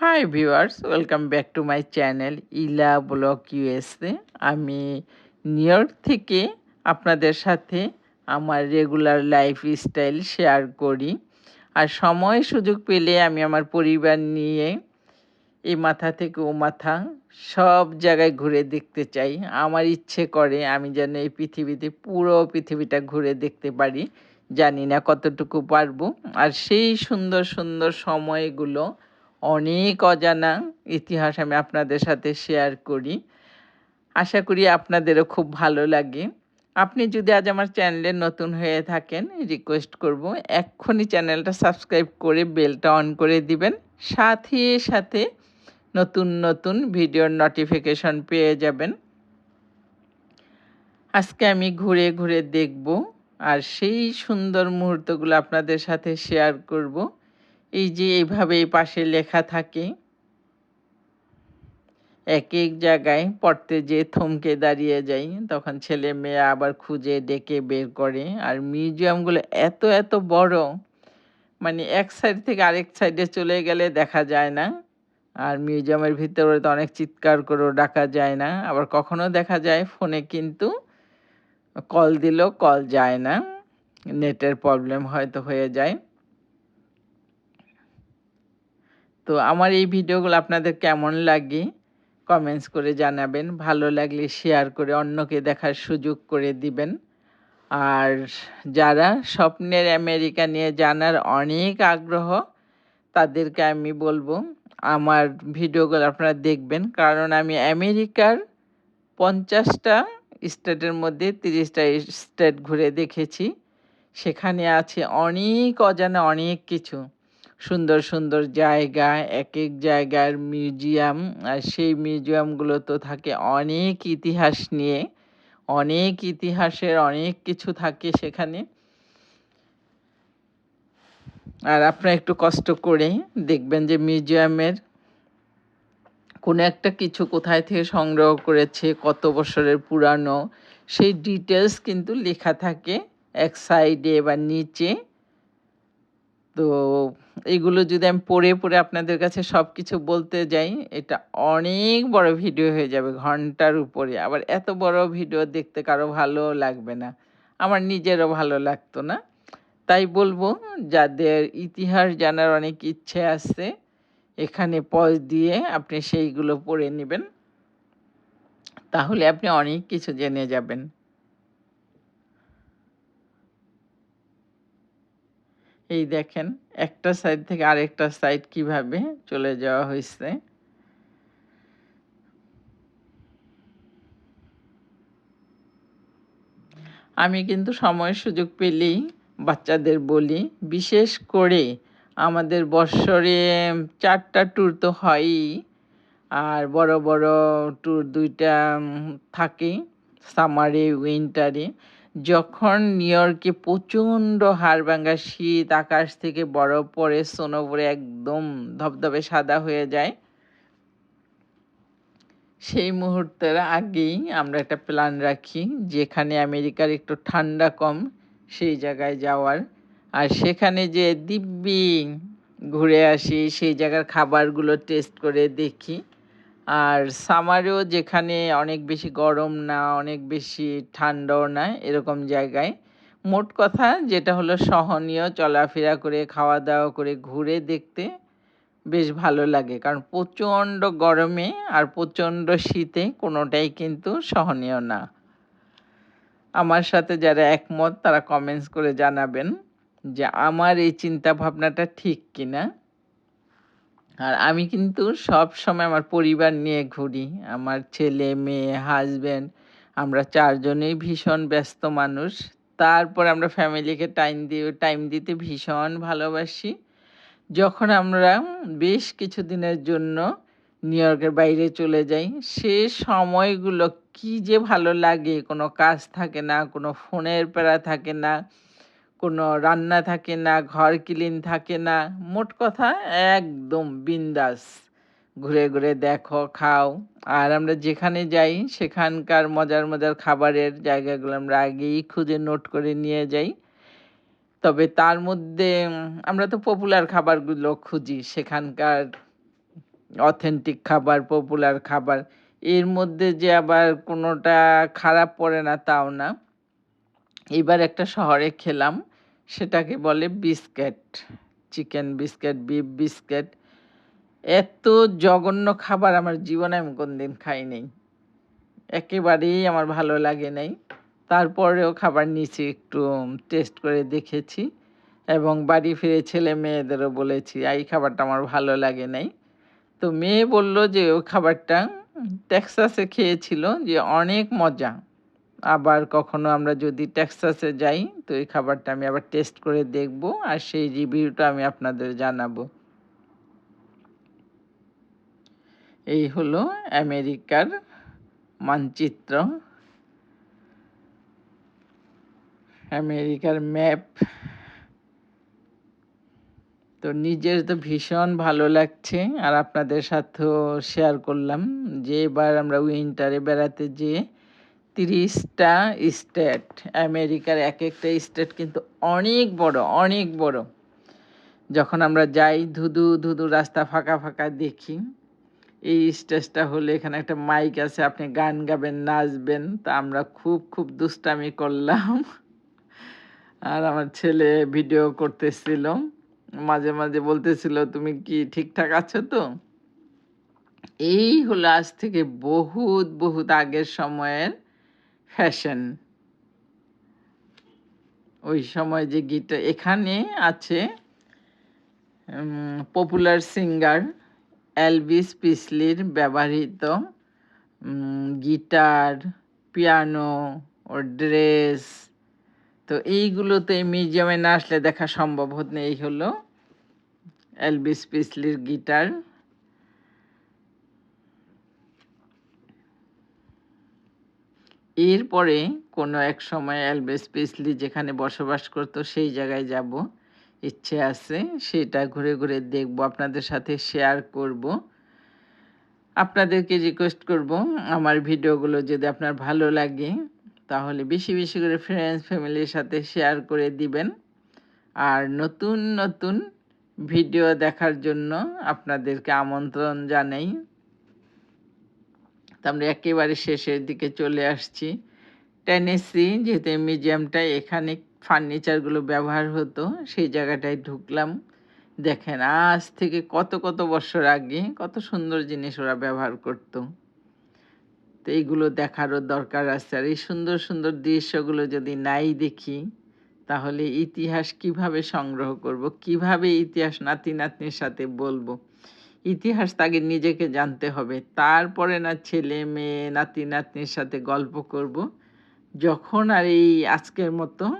Hi viewers welcome back to my channel Ila vlog USA আমি New York থেকে আপনাদের সাথে আমার রেগুলার লাইফ স্টাইল শেয়ার করি। আর সময় সুযোগ পেলে আমি আমার পরিবার নিয়ে এই মাথা থেকে ও মাথা সব জায়গায় ঘুরে দেখতে চাই। আমার ইচ্ছে করে আমি যেন এই পৃথিবীতে পুরো পৃথিবীটা ঘুরে দেখতে পারি। জানি না কতটুকু পারব। আর সেই সুন্দর সুন্দর সময়গুলো অনেক অজানা ইতিহাস আমি আপনাদের সাথে শেয়ার করি। আশা করি আপনাদেরও খুব ভালো লাগে। আপনি যদি আজ আমার চ্যানেলে নতুন হয়ে থাকেন রিকোয়েস্ট করব, এক্ষুনি চ্যানেলটা সাবস্ক্রাইব করে বেলটা অন করে দিবেন। সাথে সাথে নতুন নতুন ভিডিওর নোটিফিকেশন পেয়ে যাবেন। আজকে আমি ঘুরে ঘুরে দেখব আর সেই সুন্দর মুহূর্তগুলো আপনাদের সাথে শেয়ার করব। এই যে এইভাবে পাশে লেখা থাকে এক এক জায়গায় পড়তে যে থমকে দাঁড়িয়ে যাই, তখন ছেলে মেয়ে আবার খুঁজে, ডেকে বের করে। আর মিউজিয়ামগুলো এত এত বড় মানে এক সাইড থেকে আরেক সাইডে চলে গেলে দেখা যায় না। আর মিউজিয়ামের ভিতরে তো অনেক চিৎকার করেও ডাকা যায় না। আবার কখনো দেখা যায় ফোনে কিন্তু কল দিলেও কল যায় না। নেটের প্রবলেম হয়তো হয়ে যায়। তো আমার এই ভিডিওগুলো আপনাদের কেমন লাগে? কমেন্টস করে জানাবেন। ভালো লাগলে শেয়ার করে অন্যকে দেখার সুযোগ করে দিবেন। আর যারা স্বপ্নের আমেরিকা নিয়ে জানার অনেক আগ্রহ, তাদেরকে আমি বলব, আমার ভিডিওগুলো আপনারা দেখবেন। কারণ আমি আমেরিকার পঞ্চাশটা স্টেটের মধ্যে তিরিশটা স্টেট ঘুরে দেখেছি। সেখানে আছে অনেক অজানা অনেক কিছু। সুন্দর সুন্দর জায়গা এক এক জায়গার মিউজিয়াম। আর সেই মিউজিয়ামগুলো তো থাকে অনেক ইতিহাস নিয়ে, অনেক ইতিহাসের অনেক কিছু থাকে সেখানে। আর আপনারা একটু কষ্ট করে দেখবেন যে মিউজিয়ামের কোনো একটা কিছু কোথায় থেকে সংগ্রহ করেছে, কত বছরের পুরানো, সেই ডিটেলস কিন্তু লেখা থাকে এক সাইডে বা নিচে। তো এগুলো যদি আমি পড়ে পড়ে আপনাদের কাছে সব কিছু বলতে যাই, এটা অনেক বড় ভিডিও হয়ে যাবে ঘণ্টার উপরে। আবার এত বড় ভিডিও দেখতে কারও ভালো লাগবে না। আমার নিজেরও ভালো লাগতো না। তাই বলব, যাদের ইতিহাস জানার অনেক ইচ্ছে আছে, এখানে পজ দিয়ে আপনি সেইগুলো পড়ে নেবেন। তাহলে আপনি অনেক কিছু জেনে যাবেন। এই দেখেন, একটা সাইড থেকে আরেকটা সাইড কীভাবে চলে যাওয়া হয়েছে আমি কিন্তু সময় সুযোগ পেলেই বাচ্চাদের বলি, বিশেষ করে আমাদের বৎসরে চারটা ট্যুর তো হয়ই, আর বড় বড় ট্যুর দুইটা থাকে সামারে উইন্টারে যখন নিউ ইয়র্কে প্রচণ্ড হাড়ভাঙ্গা শীত, আকাশ থেকে বরফ পরে সোনো পড়ে, একদম ধবধবে সাদা হয়ে যায়, সেই মুহূর্তের আগেই আমরা একটা প্ল্যান রাখি, যেখানে আমেরিকার একটু ঠান্ডা কম, সেই জায়গায় যাওয়ার। আর সেখানে যে দিব্যি ঘুরে আসি, সেই জায়গার খাবারগুলো টেস্ট করে দেখি। আর সামারেও যেখানে অনেক বেশি গরম না, অনেক বেশি ঠান্ডাও না, এরকম জায়গায়, মোট কথা যেটা হলো সহনীয় চলাফেরা করে খাওয়া দাওয়া করে, ঘুরে দেখতে বেশ ভালো লাগে। কারণ প্রচণ্ড গরমে আর প্রচণ্ড শীতে কোনোটাই কিন্তু সহনীয় না। আমার সাথে যারা একমত, তারা কমেন্টস করে জানাবেন যে আমার এই চিন্তা ভাবনাটা ঠিক কিনা। আর আমি কিন্তু সব সময় আমার পরিবার নিয়ে ঘুরি। আমার ছেলে, মেয়ে হাজব্যান্ড আমরা চারজনেই ভীষণ ব্যস্ত মানুষ। তারপর আমরা ফ্যামিলিকে টাইম দিয়ে টাইম দিতে ভীষণ ভালোবাসি। যখন আমরা বেশ কিছু দিনের জন্য নিউ ইয়র্কের বাইরে চলে যাই, সে সময়গুলো কি যে ভালো লাগে। কোনো কাজ থাকে না, কোনো ফোনের প্যারা থাকে না। কোনো রান্না থাকে না, ঘর ক্লিন থাকে না, মোট কথা একদম বিন্দাস। ঘুরে ঘুরে দেখো, খাও। আর আমরা যেখানে যাই, সেখানকার মজার মজার খাবারের জায়গাগুলো আমরা আগেই খুঁজে নোট করে নিয়ে যাই। তবে তার মধ্যে, আমরা তো পপুলার খাবারগুলো খুঁজি, সেখানকার অথেন্টিক খাবার পপুলার খাবার। এর মধ্যে যে আবার কোনোটা খারাপ পড়ে না, তাও না। এবার একটা শহরে খেলাম। সেটাকে বলে biscuit, chicken biscuit, beef biscuit. এত জঘন্য খাবার আমার জীবনে আমি কোনদিন খাই নাই একেবারেই আমার ভালো লাগে নাই। তারপরেও খাবার নিচে একটু টেস্ট করে দেখেছি এবং বাড়ি ফিরে ছেলে মেয়েদেরও বলেছি এই খাবারটা আমার ভালো লাগে নাই। তো মেয়ে বলল যে, ওই খাবারটা টেক্সাসে খেয়েছিল যে অনেক মজা। আবার কখনো আমরা যদি টেক্সাসে যাই, তো এই খাবারটা আমি আবার টেস্ট করে দেখব আর সেই রিভিউটা আমি আপনাদের জানাব। এই হলো আমেরিকার মানচিত্র। আমেরিকার ম্যাপ তো নিজের তো ভীষণ ভালো লাগছে আর আপনাদের সাথেও শেয়ার করলাম যে এবার আমরা উইন্টারে বেড়াতে যেয়ে তিরিশটা স্টেট আমেরিকার এক একটা স্টেট কিন্তু অনেক বড় অনেক বড়। যখন আমরা যাই ধুধু ধুধু রাস্তা ফাঁকা ফাঁকা দেখি, এই স্টেজটা হলে এখানে একটা মাইক আছে, আপনি গান গাবেন, নাচবেন, তা আমরা খুব খুব দুষ্টামি করলাম। আর আমার ছেলে ভিডিও করতেছিল, মাঝে মাঝে বলতেছিল, তুমি কি ঠিকঠাক আছো তো? এই হলো আজ থেকে বহুত বহুত আগের সময়ের ফ্যাশন ওই সময় যে গিটার এখানে আছে পপুলার সিঙ্গার এলভিস পিসলির ব্যবহৃত গিটার পিয়ানো ও ড্রেস তো এইগুলো তো এই মিউজিয়ামে না আসলে দেখা সম্ভব হতো এই হলো এলভিস পিসলির গিটার। এরপরে কোনো এক সময় এলভিস পিসলি যেখানে বসবাস করতো, সেই জায়গায় যাব। ইচ্ছে আছে, সেটা ঘুরে ঘুরে দেখব, আপনাদের সাথে শেয়ার করব। আপনাদেরকে রিকোয়েস্ট করব, আমার ভিডিওগুলো যদি আপনার ভালো লাগে, তাহলে বেশি বেশি করে ফ্রেন্ডস ফ্যামিলির সাথে শেয়ার করে দিবেন। আর নতুন নতুন ভিডিও দেখার জন্য আপনাদেরকে আমন্ত্রণ জানাই। তো আমরা একেবারে শেষের দিকে চলে আসছি। টেনেসি যেহেতু মিউজিয়ামটা এখানে ফার্নিচারগুলো ব্যবহার হতো, সেই জায়গাটায় ঢুকলাম। দেখেন, আজ থেকে কত কত বছর আগে কত সুন্দর জিনিস ওরা ব্যবহার করতো। তো এইগুলো দেখারও দরকার আছে। আর এই সুন্দর সুন্দর দৃশ্যগুলো যদি নাই দেখি, তাহলে ইতিহাস কীভাবে সংগ্রহ করব, কীভাবে ইতিহাস নাতি নাতনির সাথে বলব? ইতিহাস তাকে নিজেকে জানতে হবে। তারপরে না ছেলে মেয়ে, নাতি নাতনির সাথে গল্প করব। যখন আর এই আজকের মতো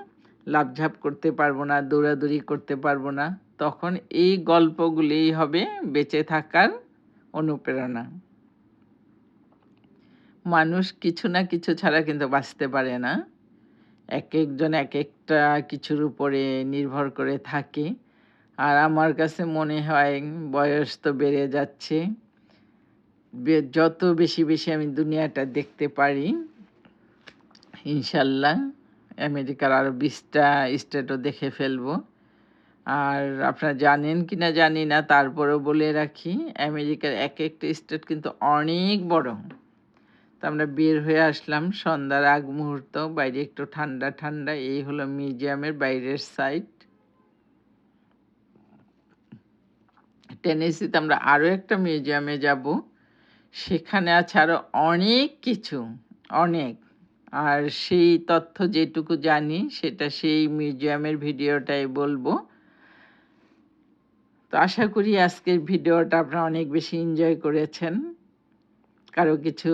লাভঝাপ করতে পারব না, দৌড়াদৌড়ি করতে পারব না, তখন এই গল্পগুলিই হবে বেঁচে থাকার অনুপ্রেরণা। মানুষ কিছু না কিছু ছাড়া কিন্তু বাঁচতে পারে না। এক একজন এক একটা কিছুর উপরে নির্ভর করে থাকে। আর আমার কাছে মনে হয় বয়স তো বেড়ে যাচ্ছে। যত বেশি বেশি আমি দুনিয়াটা দেখতে পারি, ইনশাল্লাহ আমেরিকার আরও বিশটা স্টেটও দেখে ফেলব। আর আপনারা জানেন কি না জানি না, তারপরেও বলে রাখি, আমেরিকার এক একটা স্টেট কিন্তু অনেক বড়। তো আমরা বের হয়ে আসলাম, সন্ধ্যার আগ মুহূর্ত, বাইরে একটু ঠান্ডা ঠান্ডা, এই হলো মিউজিয়ামের বাইরের সাইড টেনেসিতে আমরা আরও একটা মিউজিয়ামে যাব। সেখানে আছে আরও অনেক কিছু, অনেক। আর সেই তথ্য যেটুকু জানি, সেটা সেই মিউজিয়ামের ভিডিওটাই বলব। তো আশা করি আজকের ভিডিওটা আপনারা অনেক বেশি এনজয় করেছেন। কারও কিছু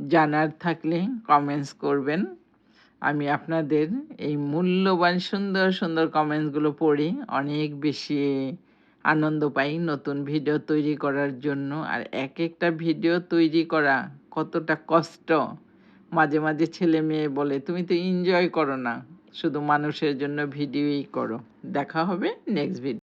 জানার থাকলে কমেন্টস করবেন। আমি আপনাদের এই মূল্যবান, সুন্দর সুন্দর কমেন্টসগুলো পড়ি, অনেক বেশি আনন্দ পাই নতুন ভিডিও তৈরি করার জন্য। আর এক একটা ভিডিও তৈরি করা কতটা কষ্ট। মাঝে মাঝে ছেলে মেয়ে বলে, তুমি তো এনজয় করো না, শুধু মানুষের জন্য ভিডিওই করো। দেখা হবে নেক্সট ভিডিও